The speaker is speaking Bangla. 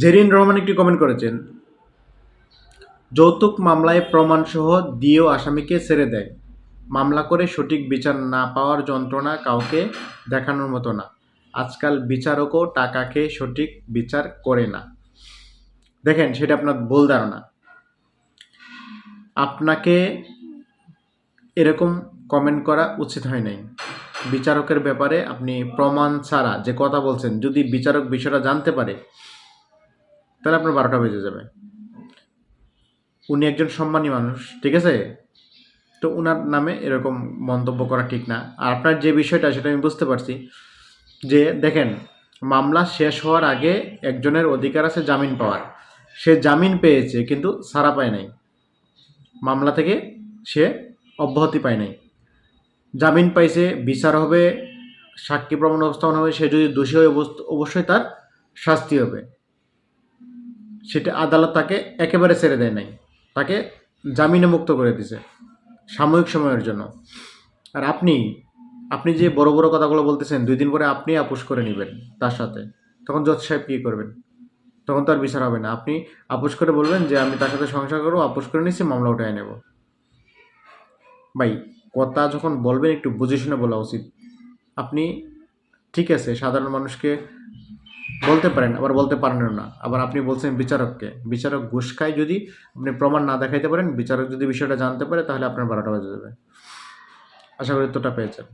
জেরিন রহমান একটি কমেন্ট করেছেন, যৌতুক মামলায় প্রমাণসহ দিয়েও আসামিকে ছেড়ে দেয়। মামলা করে সঠিক বিচার না পাওয়ার যন্ত্রণা কাউকে দেখানোর মতো না। আজকাল বিচারকও টাকা খেয়ে সঠিক বিচার করে না। দেখেন, সেটা আপনার ভুল ধারণা। আপনাকে এরকম কমেন্ট করা উচিত হয় নাই। বিচারকের ব্যাপারে আপনি প্রমাণ ছাড়া যে কথা বলছেন, যদি বিচারক বিষয়টা জানতে পারে তাহলে আপনার বারোটা বেজে যাবে। উনি একজন সম্মানী মানুষ, ঠিক আছে? তো ওনার নামে এরকম মন্তব্য করা ঠিক না। আর আপনার যে বিষয়টা, সেটা আমি বুঝতে পারছি যে, দেখেন, মামলা শেষ হওয়ার আগে একজনের অধিকার আছে জামিন পাওয়ার। সে জামিন পেয়েছে, কিন্তু ছাড়া পায় নাই। মামলা থেকে সে অব্যাহতি পায় নাই। জামিন পাইছে, বিচার হবে, সাক্ষী প্রমাণ উপস্থাপন হবে, সে যদি দোষী হয় অবশ্যই তার শাস্তি হবে। সেটা আদালত তাকে একেবারে ছেড়ে দেয় নাই। তাকে জামিনে মুক্ত করে দিছে সাময়িক সময়ের জন্য। আর আপনি আপনি যে বড় বড় কথাগুলো বলতেছেন, দুই দিন পরে আপনি আপোষ করে নেবেন তার সাথে। তখন জজ সাহেব কী করবেন? তখন তার বিচার হবে না। আপনি আপোষ করে বলবেন যে, আমি তার সাথে সংসার করব, আপোষ করে নিচ্ছি মামলা উঠায় নেব। ভাই, কথা যখন বলবেন, একটু বুঝে শুনে বলা উচিত। আপনি, ঠিক আছে, সাধারণ মানুষকে বলতে পারেন, আবার বলতে পারেন না। আবার আপনি বলছেন বিচারককে। বিচারক ঘুষ খায় যদি আপনি প্রমাণ না দেখাইতে পারেন, বিচারক যদি বিষয়টা জানতে পারে, তাহলে আপনার বারোটা বাজে যাবে। আশা করি তোটা পেয়েছেন।